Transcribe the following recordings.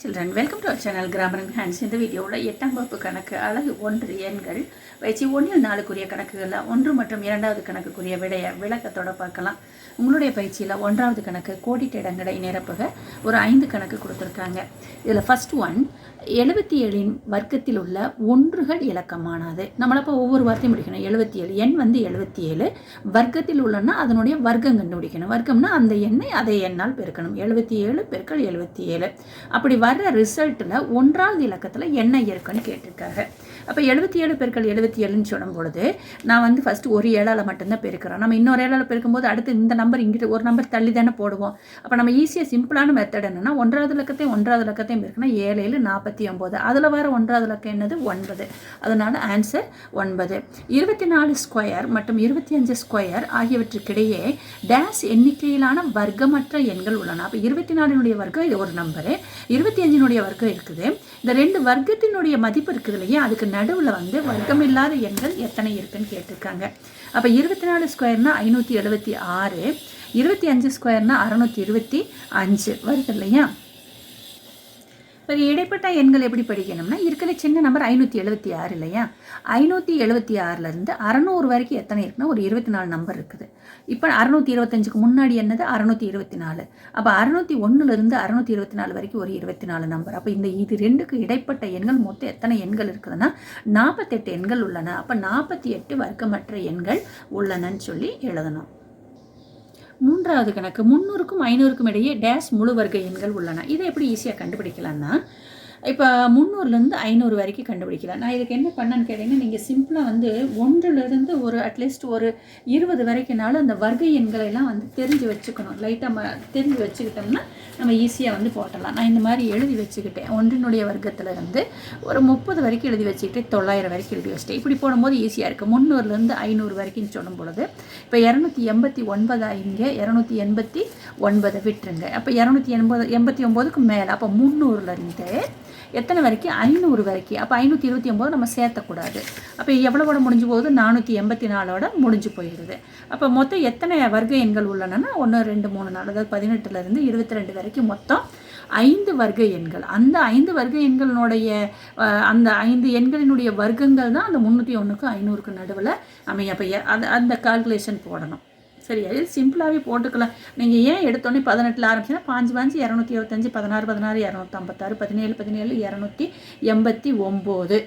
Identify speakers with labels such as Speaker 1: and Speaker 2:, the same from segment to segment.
Speaker 1: Children welcome to our channel grammar and hands இந்த வீடியோவில் எட்டாம் வகுப்பு கணக்கு அழகு ஒன்று எண்கள் வச்சு ஒன்றில் நாலுக்குரிய கணக்குகளில் ஒன்று மற்றும் இரண்டாவது கணக்குக்குரிய விடைய விளக்கத்தோட பார்க்கலாம். உங்களுடைய பயிற்சியில் ஒன்றாவது கணக்கு கோடிட்ட இடங்களை நிரப்புக. ஒரு ஐந்து கணக்கு கொடுத்துருக்காங்க. இதில் ஃபர்ஸ்ட் ஒன் எழுபத்தி ஏழின் வர்க்கத்தில் உள்ள ஒன்றுகள் இலக்கமானது. நம்மளப்போ ஒவ்வொரு வார்த்தையும் முடிக்கணும். எழுபத்தி ஏழு எண் வந்து எழுபத்தி ஏழு. வர்க்கத்தில் உள்ளன்னா அதனுடைய வர்க்கம் கண்டுபிடிக்கணும். வர்க்கம்னா அந்த எண்ணை அதை எண்ணால் பெருக்கணும். எழுபத்தி ஏழு பெருக்கள் எழுபத்தி ஏழு. அப்படி வர்ற ரிசல்ட்டில் ஒன்றாவது இலக்கத்தில் என்ன இருக்குன்னு கேட்டிருக்காங்க அப்போ எழுபத்தி ஏழு பெருக்கள் எழுபத்தி ஏழுன்னு சொல்லும் பொழுது நான் வந்து ஃபஸ்ட்டு ஒரு ஏழால் மட்டும்தான் பெருக்கிறோம். நம்ம இன்னொரு ஏழால் பெருக்கும்போது அடுத்து இந்த நம்பர் இங்கிட்டு ஒரு நம்பர் தள்ளி தானே போடுவோம். அப்போ நம்ம ஈஸியாக சிம்பிளான மெத்தட் என்னென்னா ஒன்றாவது இலக்கத்தையும் ஒன்றாவது இலக்கத்தையும் பெருக்கணும் ஏழு ஏழு நாற்பத்தி ஒம்பது அதில் வர ஒன்றாவது இலக்கம் என்னது? ஒன்பது. அதனால் ஆன்சர் ஒன்பது. இருபத்தி நாலு ஸ்கொயர் மற்றும் இருபத்தி அஞ்சு ஸ்கொயர் ஆகியவற்றுக்கிடையே டேஷ் எண்ணிக்கையிலான வர்க்கமற்ற எண்கள் உள்ளன. அப்போ இருபத்தி நாலினுடைய வர்க்கம் இது ஒரு நம்பரு இருபத்தி அஞ்சினுடைய வர்க்கம் இருக்குது. இந்த ரெண்டு வர்க்கத்தினுடைய மதிப்பு இருக்குது இல்லையா? அதுக்கு நடுவில் வந்து வர்க்கம் இல்லாத எண்கள் எத்தனை இருக்குன்னு கேட்டிருக்காங்க. அப்போ இருபத்தி நாலு ஸ்கொயர்னா ஐநூற்றி எழுபத்தி ஆறு இருபத்தி அஞ்சு ஸ்கொயர்னா அறநூற்றி இருபத்தி அஞ்சு வருது இல்லையா? இப்போ இடைப்பட்ட எண்கள் எப்படி படிக்கணும்னா இருக்கிற சின்ன நம்பர் ஐநூற்றி எழுபத்தி ஆறு இல்லையா? ஐநூற்றி எழுபத்தி ஆறுலேருந்து அறநூறு வரைக்கும் எத்தனை இருக்குன்னா ஒரு இருபத்தி நாலு நம்பர் இருக்குது. இப்போ அறநூற்றி இருபத்தஞ்சுக்கு முன்னாடி என்னது? அறநூற்றி இருபத்தி நாலு. அப்போ அறநூற்றி ஒன்றுலேருந்து அறநூற்றி இருபத்தி நாலு வரைக்கும் ஒரு இருபத்தி நாலு நம்பர் அப்போ இந்த இது ரெண்டுக்கு இடைப்பட்ட எண்கள் மொத்தம் எத்தனை எண்கள் இருக்குதுன்னா நாற்பத்தெட்டு எண்கள் உள்ளன. அப்போ நாற்பத்தி எட்டு வர்க்கமற்ற எண்கள் உள்ளனன்னு சொல்லி எழுதணும். மூன்றாவது கணக்கு முந்நூறுக்கும் ஐநூறுக்கும் இடையே டேஷ் முழு வர்க்க எண்கள் உள்ளன. இதை எப்படி ஈஸியாக கண்டுபிடிக்கலாம்னா இப்போ முந்நூறுலேருந்து ஐநூறு வரைக்கும் கண்டுபிடிக்கலாம். நான் இதுக்கு என்ன பண்ணேன்னு கேட்டிங்கன்னா நீங்கள் சிம்பிளாக வந்து ஒன்றுலேருந்து ஒரு அட்லீஸ்ட் ஒரு இருபது வரைக்கும்னாலும் அந்த வர்க்க எண்களை எல்லாம் வந்து தெரிஞ்சு வச்சுக்கணும். லைட்டாக ம தெரிஞ்சு வச்சுக்கிட்டோம்னா நம்ம ஈஸியாக வந்து போட்டலாம். நான் இந்த மாதிரி எழுதி வச்சுக்கிட்டேன். ஒன்றினுடைய வர்க்கத்தில் இருந்து ஒரு முப்பது வரைக்கும் எழுதி வச்சுக்கிட்டு தொள்ளாயிரம் வரைக்கும் எழுதி வச்சுட்டேன். இப்படி போடும்போது ஈஸியாக இருக்குது முந்நூறுலேருந்து ஐநூறு வரைக்கும் சொல்லும் பொழுது இப்போ இரநூத்தி எண்பத்தி ஒன்பதா இங்கே இரநூத்தி எண்பத்தி ஒன்பதை விட்டுருங்க. அப்போ இரநூத்தி எண்பது எண்பத்தி ஒம்போதுக்கு மேலே. அப்போ முந்நூறுலேருந்து எத்தனை வரைக்கும் ஐநூறு வரைக்கும் அப்போ ஐநூற்றி இருபத்தி ஒம்பது நம்ம சேர்த்தக்கூடாது. அப்போ எவ்வளவோட முடிஞ்சு போகுது? நானூற்றி எண்பத்தி நாலோட முடிஞ்சு போயிடுது அப்போ மொத்தம் எத்தனை வர்க்க எண்கள் உள்ளனன்னா ஒன்று ரெண்டு மூணு நாலு அதாவது பதினெட்டுலேருந்து இருபத்தி ரெண்டு வரைக்கும் மொத்தம் ஐந்து வர்க்க எண்கள். அந்த ஐந்து வர்க்க எண்களினுடைய அந்த ஐந்து எண்களினுடைய வர்க்கங்கள் தான் அந்த முந்நூற்றி ஒன்றுக்கும் ஐநூறுக்கு நடுவில் அமைய அப்போ அது அந்த கால்குலேஷன் போடணும். சரி அது சிம்பிளாகவே போட்டுக்கலாம். நீங்கள் ஏன் எடுத்தோன்னே பதினெட்டில் ஆரம்பிச்சுன்னா பாஞ்சு பாஞ்சு இரநூத்தி இருபத்தஞ்சி பதினாறு பதினாறு இரநூத்தம்பத்தாறு பதினேழு பதினேழு இரநூத்தி எண்பத்தி ஒம்பது.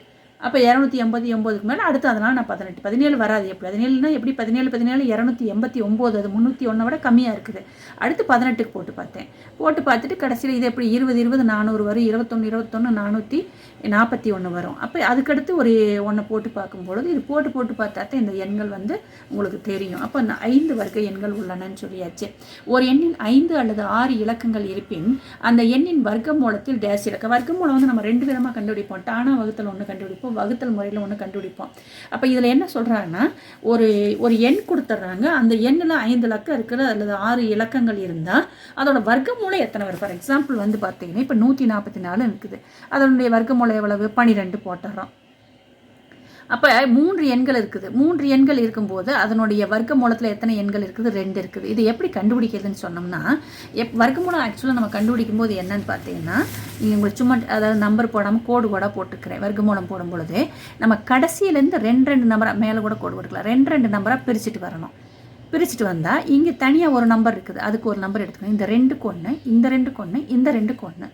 Speaker 1: அப்போ இரநூத்தி எண்பத்தி ஒம்போதுக்கு மேலே அடுத்து அதனால் நான் பதினெட்டு. பதினேழு வராது எப்படி? பதினேழுனா எப்படி? பதினேழு பதினேழு இரநூத்தி எண்பத்தி ஒம்பது. அது முந்நூற்றி ஒன்றை விட கம்மியாக இருக்குது. அடுத்து பதினெட்டுக்கு போட்டு பார்த்தேன். போட்டு பார்த்துட்டு கடைசியில் இது எப்படி? இருபது இருபது நானூறு வரும். இருபத்தொன்று இருபத்தொன்று நானூற்றி நாற்பத்தி ஒன்று வரும். அப்போ அதுக்கடுத்து ஒரு ஒன்றை போட்டு பார்க்கும்பொழுது இது போட்டு போட்டு பார்த்தா தான் இந்த எண்கள் வந்து உங்களுக்கு தெரியும். அப்போ இந்த ஐந்து வர்க்க எண்கள் உள்ளனன்னு சொல்லியாச்சு. ஒரு எண்ணின் ஐந்து அல்லது ஆறு இலக்கங்கள் இருப்பின் அந்த எண்ணின் வர்க்க மூலத்தில் டேஸ் இலக்க. வர்க்க மூலம் வந்து நம்ம ரெண்டு விதமாக கண்டுபிடிப்போம். டானா வகுத்தல் ஒன்று கண்டுபிடிப்போம். வகுத்தல் முறையில் ஒன்று கண்டுபிடிப்போம். அப்போ இதில் என்ன சொல்கிறாங்கன்னா ஒரு ஒரு எண் கொடுத்துட்றாங்க. அந்த எண்ணில் ஐந்து இலக்கம் இருக்கிற அல்லது ஆறு இலக்கங்கள் இருந்தால் அதோட வர்க்க மூலம் எத்தனை வரும்? ஃபார் எக்ஸாம்பிள் வந்து பார்த்தீங்கன்னா இப்போ நூற்றி நாற்பத்தி நாலு இருக்குது. அதனுடைய வர்க்க மூலம் எவ்வளவு? பன்னிரெண்டு போட்டுறோம். அப்போ மூன்று எண்கள் இருக்குது. மூன்று எண்கள் இருக்கும்போது அதனுடைய வர்க்க மூலத்தில் எத்தனை எண்கள் இருக்குது? ரெண்டு இருக்குது. இது எப்படி கண்டுபிடிக்கிறதுன்னு சொன்னோம்னா எப் வர்க்க மூலம் ஆக்சுவலாக நம்ம கண்டுபிடிக்கும் போது என்னன்னு பார்த்தீங்கன்னா நீங்கள் உங்களுக்கு சும்மா அதாவது நம்பர் போடாமல் கோடு கூட போட்டுக்கிறேன். வர்க்க மூலம் போடும் பொழுது நம்ம கடைசியிலேருந்து ரெண்டு ரெண்டு நம்பராக மேலே கூட கோடு போட்டுக்கலாம் ரெண்டு ரெண்டு நம்பராக பிரிச்சுட்டு வரணும். பிரிச்சுட்டு வந்தால் இங்கே தனியாக ஒரு நம்பர் இருக்குது. அதுக்கு ஒரு நம்பர் எடுத்துக்கணும். இந்த ரெண்டு கொன்று இந்த ரெண்டு கொன்று இந்த ரெண்டு கொன்று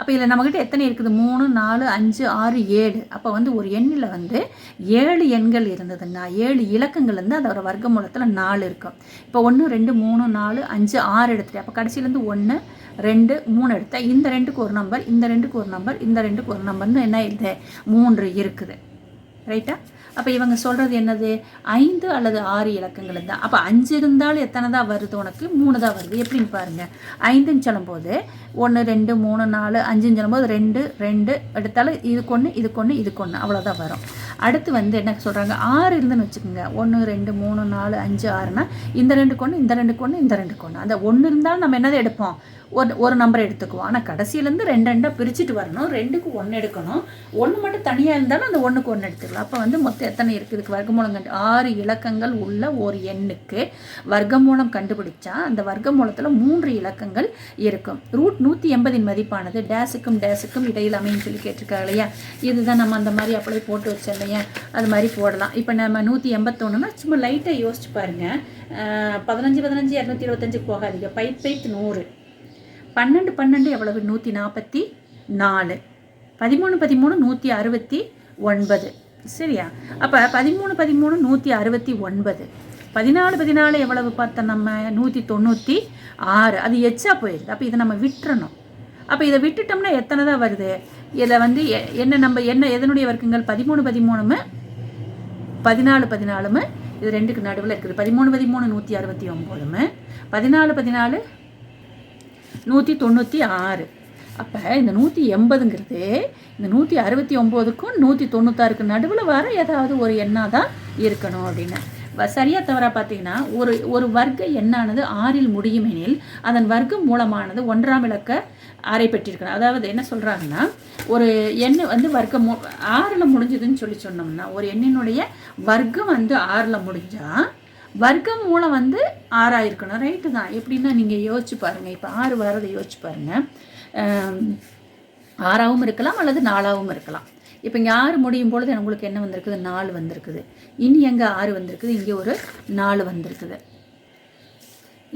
Speaker 1: அப்போ இதில் நம்மக்கிட்ட எத்தனை இருக்குது? மூணு நாலு அஞ்சு ஆறு ஏழு. அப்போ வந்து ஒரு எண்ணில் வந்து ஏழு எண்கள் இருந்ததுன்னா ஏழு இலக்கங்கள் இருந்து அதோட வர்க்க மூலத்தில் நாலு இருக்கும். இப்போ ஒன்று ரெண்டு மூணு நாலு அஞ்சு ஆறு எடுத்துட்டு அப்போ கடைசியிலேருந்து ஒன்று ரெண்டு மூணு எடுத்தால் இந்த ரெண்டுக்கு ஒரு நம்பர் இந்த ரெண்டுக்கு ஒரு நம்பர் இந்த ரெண்டுக்கு ஒரு நம்பர்னு என்ன இது? மூன்று இருக்குது. ரைட்டா? அப்போ இவங்க சொல்கிறது என்னது? ஐந்து அல்லது ஆறு இலக்கங்கள் தான். அப்போ அஞ்சு இருந்தாலும் எத்தனை தான் வருது உனக்கு? மூணு தான் வருது. எப்படின்னு பாருங்கள் ஐந்துன்னு சொல்லும்போது ஒன்று ரெண்டு மூணு நாலு அஞ்சுன்னு சொல்லும்போது ரெண்டு ரெண்டு எடுத்தாலும் இதுக்கு ஒன்று இதுக்கு ஒன்று இதுக்கு ஒன்று அவ்வளோதான் வரும். அடுத்து வந்து என்ன சொல்கிறாங்க ஆறு இருந்துன்னு வச்சுக்கோங்க. ஒன்று ரெண்டு மூணு நாலு அஞ்சு ஆறுனா இந்த ரெண்டு கொன்று இந்த ரெண்டு கொன்று இந்த ரெண்டு கொன்று அந்த ஒன்று இருந்தாலும் நம்ம என்னதை எடுப்போம்? ஒரு ஒரு நம்பர் எடுத்துக்குவோம். ஆனால் கடைசியிலேருந்து ரெண்டு ரெண்டாக பிரிச்சுட்டு வரணும். ரெண்டுக்கு ஒன்று எடுக்கணும். ஒன்று மட்டும் தனியாக இருந்தாலும் அந்த ஒன்றுக்கு ஒன்று எடுத்துக்கலாம். அப்போ வந்து மொத்தம் எத்தனை இருக்குது இதுக்கு வர்க்கமூலம் கண்டு ஆறு இலக்கங்கள் உள்ள ஒரு எண்ணுக்கு வர்க்கமூலம் கண்டுபிடிச்சா அந்த வர்க்கமூலத்தில் மூன்று இலக்கங்கள் இருக்கும். ரூட் நூற்றி எண்பதின் மதிப்பானது. டேஸுக்கும் டேஸுக்கும் இடையில் அமைன்னு சொல்லி கேட்டிருக்காங்க இல்லையா? இதுதான் நம்ம அந்த மாதிரி அப்படியே போட்டு வச்சோம் இல்லையா? அது மாதிரி போடலாம். இப்போ நம்ம நூற்றி எண்பத்தொன்னுனா சும்மா லைட்டாக யோசிச்சு பாருங்கள் பதினஞ்சு பதினஞ்சு இரநூத்தி இருபத்தஞ்சு போகாதீங்க. பைப் பைத் நூறு. பன்னெண்டு பன்னெண்டு எவ்வளவு? நூற்றி நாற்பத்தி நாலு. பதிமூணு பதிமூணு நூற்றி அறுபத்தி ஒன்பது. சரியா? அப்போ பதிமூணு பதிமூணு நூற்றி அறுபத்தி ஒன்பது. பதினாலு பதினாலு எவ்வளவு பார்த்தோம் நம்ம? நூற்றி தொண்ணூற்றி ஆறு. அது எச்சா போயிடுது அப்போ இதை நம்ம விட்டுறணும். அப்போ இதை விட்டுட்டோம்னா எத்தனை தான் வருது? இதில் வந்து எ- என்ன நம்ம என்ன எதனுடைய வர்க்கங்கள்? பதிமூணு பதிமூணுமே பதினாலு பதினாலுமே இது ரெண்டுக்கு நடுவில் இருக்குது. பதிமூணு பதிமூணு நூற்றி அறுபத்தி ஒம்போதுமே பதினாலு பதினாலு நூற்றி தொண்ணூற்றி ஆறு. அப்போ இந்த நூற்றி எண்பதுங்கிறது இந்த நூற்றி அறுபத்தி ஒம்போதுக்கும் நூற்றி தொண்ணூத்தாறுக்கு நடுவில் வர ஏதாவது ஒரு எண்ணாக தான் இருக்கணும் அப்படின்னு. வ- தவறாக பார்த்தீங்கன்னா ஒரு ஒரு வர்க்க எண்ணானது ஆறில் முடியும் எனில் அதன் வர்க்கம் மூலமானது ஒன்றாம் இலக்க ஆறை பெற்றிருக்கணும் அதாவது என்ன சொல்கிறாங்கன்னா ஒரு எண்ணு வந்து வர்க்கம் ஆறில் முடிஞ்சதுன்னு சொல்லி சொன்னோம்னா ஒரு எண்ணினுடைய வர்க்கம் வந்து ஆறில் முடிஞ்சால் வர்க்கம் மூலம் வந்து ஆறாக இருக்கணும் ரைட்டு தான். எப்படின்னா நீங்கள் யோசிச்சு பாருங்கள் இப்போ ஆறு வரதை யோசிச்சு பாருங்கள் ஆறாகவும் இருக்கலாம் அல்லது நாலாவும் இருக்கலாம். இப்போ இங்கே ஆறு முடியும் பொழுது உங்களுக்கு என்ன வந்திருக்குது? நாலு வந்திருக்குது. இனி எங்கே ஆறு வந்திருக்குது? இங்கே ஒரு நாலு வந்திருக்குது.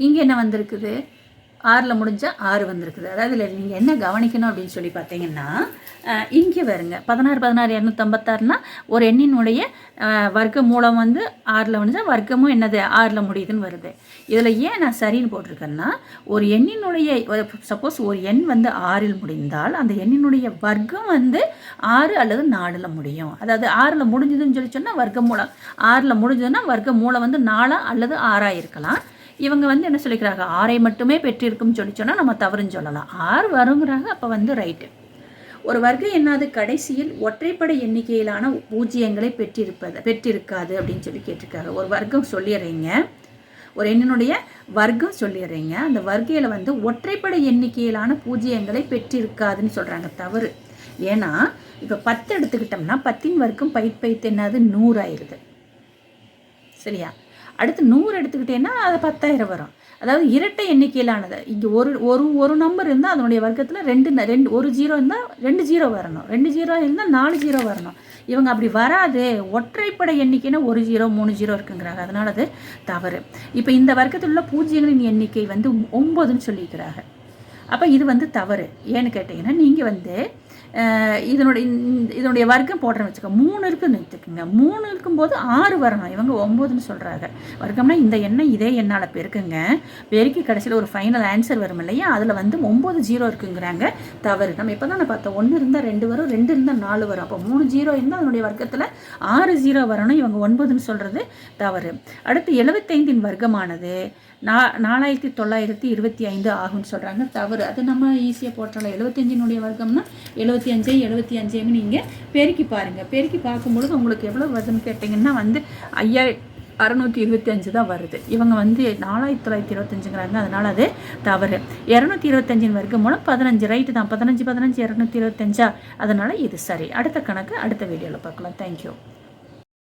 Speaker 1: இங்கே என்ன வந்திருக்குது? ஆறில் முடிஞ்சால் ஆறு வந்திருக்குது. அதாவது இதில் நீங்கள் என்ன கவனிக்கணும் அப்படின்னு சொல்லி பார்த்தீங்கன்னா இங்கே வருங்க பதினாறு பதினாறு இரநூத்தம்பத்தாறுனா ஒரு எண்ணினுடைய வர்க்க மூலம் வந்து ஆறில் முடிஞ்சால் வர்க்கமும் என்னது? ஆறில் முடியுதுன்னு வருது. இதில் ஏன் நான் சரின்னு போட்டிருக்கேன்னா ஒரு எண்ணினுடைய சப்போஸ் ஒரு எண் வந்து ஆறில் முடிந்தால் அந்த எண்ணினுடைய வர்க்கம் வந்து ஆறு அல்லது நாலில் முடியும். அதாவது ஆறில் முடிஞ்சதுன்னு சொல்லி சொன்னால் வர்க்க மூலம் ஆறில் முடிஞ்சதுன்னா வர்க்க மூலம் வந்து நாலாக அல்லது ஆறாக இருக்கலாம். இவங்க வந்து என்ன சொல்லிக்கிறாங்க? ஆறை மட்டுமே பெற்றிருக்கும்னு சொல்லி சொன்னால் நம்ம தவறுன்னு சொல்லலாம். ஆறு வருங்கிறாங்க அப்போ வந்து ரைட்டு ஒரு வர்க்கம் என்னாது கடைசியில் ஒற்றைப்படை எண்ணிக்கையிலான பூஜ்ஜியங்களை பெற்றிருப்பது பெற்றிருக்காது அப்படின்னு சொல்லி கேட்டிருக்காங்க. ஒரு வர்க்கம் சொல்லிடுறீங்க. ஒரு எண்ணினுடைய வர்க்கம் சொல்லிடுறீங்க. அந்த வர்க்கையில் வந்து ஒற்றைப்படை எண்ணிக்கையிலான பூஜ்ஜியங்களை பெற்றிருக்காதுன்னு சொல்கிறாங்க தவறு. ஏன்னா இப்போ பத்து எடுத்துக்கிட்டோம்னா பத்தின் வர்க்கம் பயிர் பைத்து என்னது? நூறாயிருது சரியா? அடுத்து நூறு எடுத்துக்கிட்டேன்னா அது பத்தாயிரம் வரும். அதாவது இரட்டை எண்ணிக்கையிலானது. இங்கே ஒரு ஒரு ஒரு நம்பர் இருந்தால் அதனுடைய வர்க்கத்தில் ரெண்டு ரெண்டு ஒரு ஜீரோ இருந்தால் ரெண்டு ஜீரோ வரணும். ரெண்டு ஜீரோ இருந்தால் நாலு ஜீரோ வரணும். இவங்க அப்படி வராது. ஒற்றைப்படை எண்ணிக்கைன்னா ஒரு ஜீரோ மூணு ஜீரோ இருக்குங்கிறாங்க. அதனால அது தவறு. இப்போ இந்த வர்க்கத்தில் உள்ள பூஜ்ஜியங்களின் எண்ணிக்கை வந்து ஒம்பதுன்னு சொல்லியிருக்கிறாங்க. அப்போ இது வந்து தவறு. ஏன்னு கேட்டிங்கன்னா நீங்கள் வந்து இதனுடைய இதனுடைய வர்க்கம் போடுறேன்னு வச்சுக்கோ மூணு இருக்குன்னு வச்சுக்கோங்க மூணு இருக்கும்போது ஆறு வரணும். இவங்க ஒம்போதுன்னு சொல்கிறாங்க வர்க்கம்னா இந்த எண்ணெய் இதே எண்ணால் பெருக்குங்க. பெருக்கி கடைசியில் ஒரு ஃபைனல் ஆன்சர் வரும் இல்லையா? அதில் வந்து ஒம்பது ஜீரோ இருக்குங்கிறாங்க. தவறு. நம்ம இப்போ தான் பார்த்தோம். ஒன்று இருந்தால் ரெண்டு வரும் ரெண்டு இருந்தால் நாலு வரும். அப்போ மூணு ஜீரோ இருந்தால் அதனுடைய வர்க்கத்தில் ஆறு ஜீரோ வரணும். இவங்க ஒன்பதுன்னு சொல்கிறது தவறு. அடுத்து எழுபத்தைந்தின் வர்க்கமானது. நா நாலாயிரத்தி தொள்ளாயிரத்தி இருபத்தி ஐந்து ஆகும்னு சொல்கிறாங்க தவறு. அது நம்ம ஈஸியாக போட்டலாம் எழுபத்தஞ்சினுடைய வர்க்கம்னா எழுபத்தி அஞ்சு எழுபத்தி அஞ்சுன்னு நீங்கள் பெருக்கி பாருங்கள் பெருக்கி பார்க்கும்பொழுது உங்களுக்கு எவ்வளோ வருதுன்னு கேட்டிங்கன்னா வந்து ஐயா அறநூற்றி இருபத்தி அஞ்சு தான் வருது. இவங்க வந்து நாலாயிரத்தி தொள்ளாயிரத்தி இருபத்தஞ்சுங்கிறாங்க. அதனால் அது தவறு. இரநூத்தி இருபத்தஞ்சின் வர்க்கம் மூலம் பதினஞ்சு. ரைட்டு தான். பதினஞ்சு பதினஞ்சு இரநூத்தி இருபத்தஞ்சா? அதனால் இது சரி. அடுத்த கணக்கு அடுத்த வீடியோவில் பார்க்கலாம். தேங்க்யூ